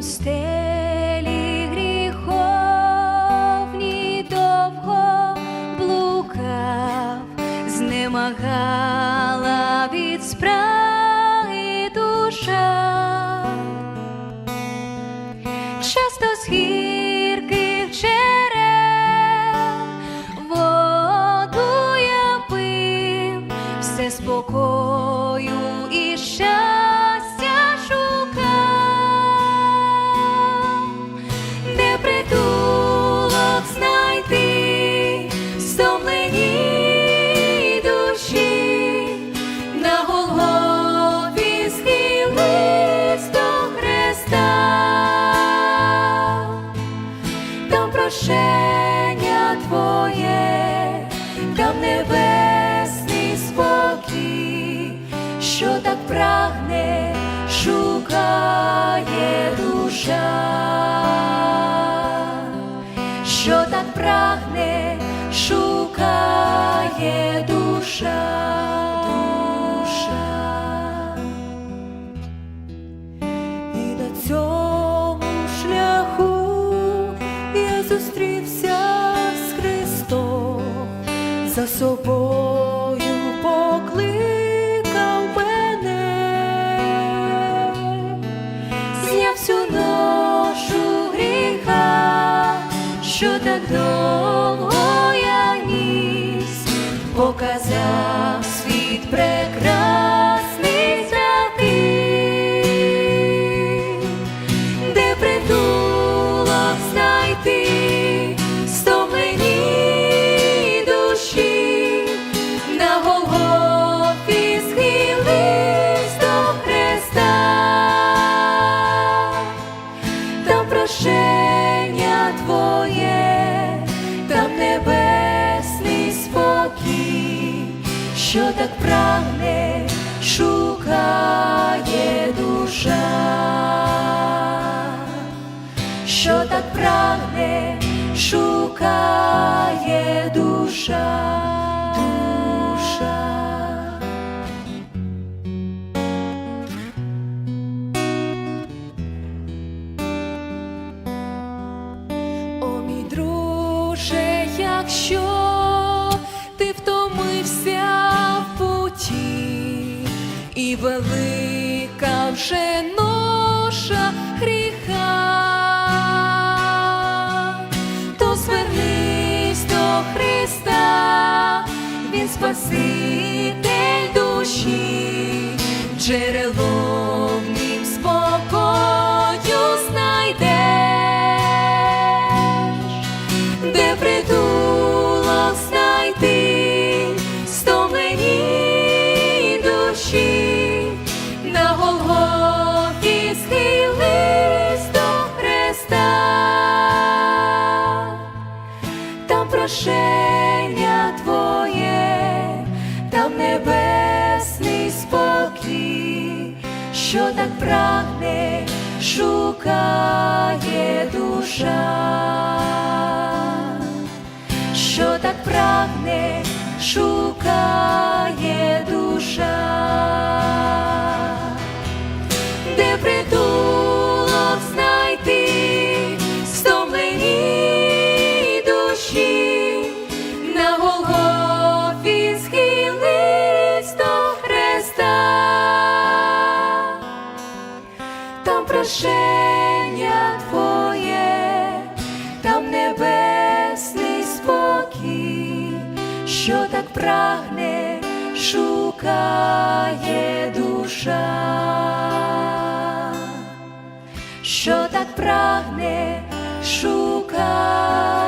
пустелі гріховні довго блукав, знемагала від спраги так прагне, шукає душа, що так прагне, шукає душа. душа. І на цьому шляху я зустрівся з Христом, за собою довго я ніс, показав так прагне, шукає душа, що так прагне, шукає душа. якщо велика вже ноша гріха, то звернись до Христа, Він Спаситель душі, джерело прошення Твоє, там небесний спокій, що так прагне, шукає душа, що так прагне, шукає душа. Де притулок прагне, шукає душа, що так прагне, шукає.